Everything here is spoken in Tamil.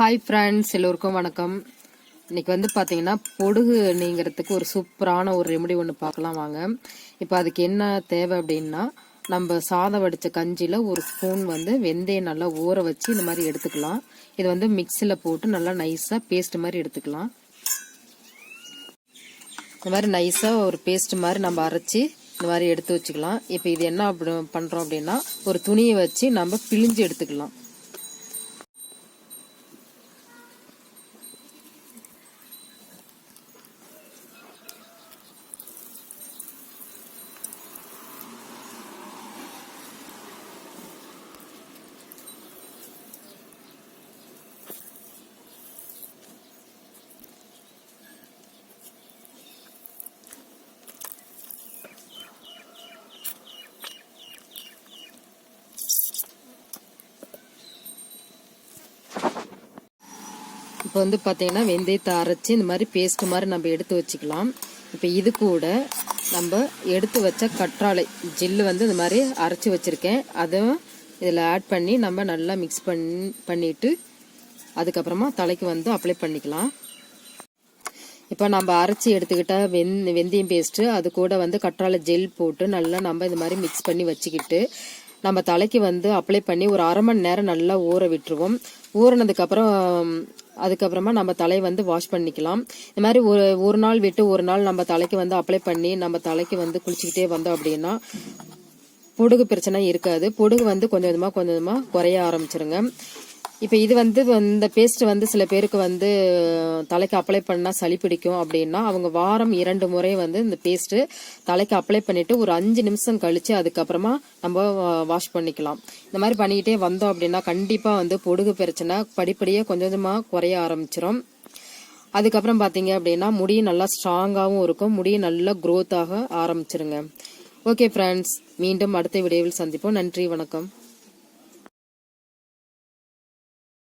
ஹாய் ஃப்ரெண்ட்ஸ் எல்லோருக்கும் வணக்கம். இன்னைக்கு வந்து பார்த்தீங்கன்னா பொடுகு நீங்கிறதுக்கு ஒரு சூப்பரான ஒரு ரெமெடி ஒன்று பார்க்கலாம் வாங்க. இப்போ அதுக்கு என்ன தேவை அப்படின்னா நம்ம சாதம் வடித்த கஞ்சியில் ஒரு ஸ்பூன் வந்து வெந்தயம் நல்லா ஊற வச்சு இந்த மாதிரி எடுத்துக்கலாம். இது வந்து மிக்சியில் போட்டு நல்லா நைஸாக பேஸ்ட் மாதிரி எடுத்துக்கலாம். இந்த மாதிரி நைஸாக ஒரு பேஸ்ட் மாதிரி நம்ம அரைச்சி இந்த மாதிரி எடுத்து வச்சுக்கலாம். இப்போ இது என்ன அப்படி பண்ணுறோம் அப்படின்னா ஒரு துணியை வச்சு நம்ம பிழிஞ்சு எடுத்துக்கலாம். இப்போ வந்து பார்த்தீங்கன்னா வெந்தயத்தை அரைச்சி இந்த மாதிரி பேஸ்ட் மாதிரி நம்ம எடுத்து வச்சுக்கலாம். இப்போ இது கூட நம்ம எடுத்து வச்ச கற்றாழை ஜில்லு வந்து இந்த மாதிரி அரைச்சி வச்சுருக்கேன். அதுவும் இதில் ஆட் பண்ணி நம்ம நல்லா மிக்ஸ் பண்ணி பண்ணிவிட்டு அதுக்கப்புறமா தலைக்கு வந்து அப்ளை பண்ணிக்கலாம். இப்போ நம்ம அரைச்சி எடுத்துக்கிட்ட வெந் வெந்தயம் பேஸ்ட்டு அது கூட வந்து கற்றாழை ஜெல் போட்டு நல்லா நம்ம இந்த மாதிரி மிக்ஸ் பண்ணி வச்சுக்கிட்டு நம்ம தலைக்கு வந்து அப்ளை பண்ணி ஒரு அரை மணி நேரம் நல்லா ஊற விட்டுருவோம். ஊறினதுக்கப்புறம் அதுக்கப்புறமா நம்ம தலையை வந்து வாஷ் பண்ணிக்கலாம். இந்த மாதிரி ஒரு ஒரு நாள் விட்டு ஒரு நாள் நம்ம தலைக்கு வந்து அப்ளை பண்ணி நம்ம தலைக்கு வந்து குளிச்சுக்கிட்டே வந்தோம் அப்படின்னா பொடுகு பிரச்சனை இருக்காது. பொடுகு வந்து கொஞ்சம் கொஞ்சமாக கொஞ்சம் கொஞ்சமாக குறைய ஆரம்பிச்சிருங்க. இப்போ இது வந்து இந்த பேஸ்ட் வந்து சில பேருக்கு வந்து தலைக்கு அப்ளை பண்ணால் சளி பிடிக்கும் அப்படின்னா அவங்க வாரம் இரண்டு முறை வந்து இந்த பேஸ்ட்டு தலைக்கு அப்ளை பண்ணிவிட்டு ஒரு அஞ்சு நிமிஷம் கழித்து அதுக்கப்புறமா நம்ம வாஷ் பண்ணிக்கலாம். இந்த மாதிரி பண்ணிக்கிட்டே வந்தோம் அப்படின்னா கண்டிப்பாக வந்து பொடுகு பிரச்சனை படிப்படியாக கொஞ்சம் கொஞ்சமாக குறைய ஆரம்பிச்சிடும் அதுக்கப்புறம் பார்த்தீங்க அப்படின்னா முடி நல்லா ஸ்ட்ராங்காகவும் இருக்கும். முடி நல்லா க்ரோத்தாக ஆரம்பிச்சிருங்க. ஓகே ஃப்ரெண்ட்ஸ் மீண்டும் அடுத்த வீடியோவில் சந்திப்போம். நன்றி வணக்கம்.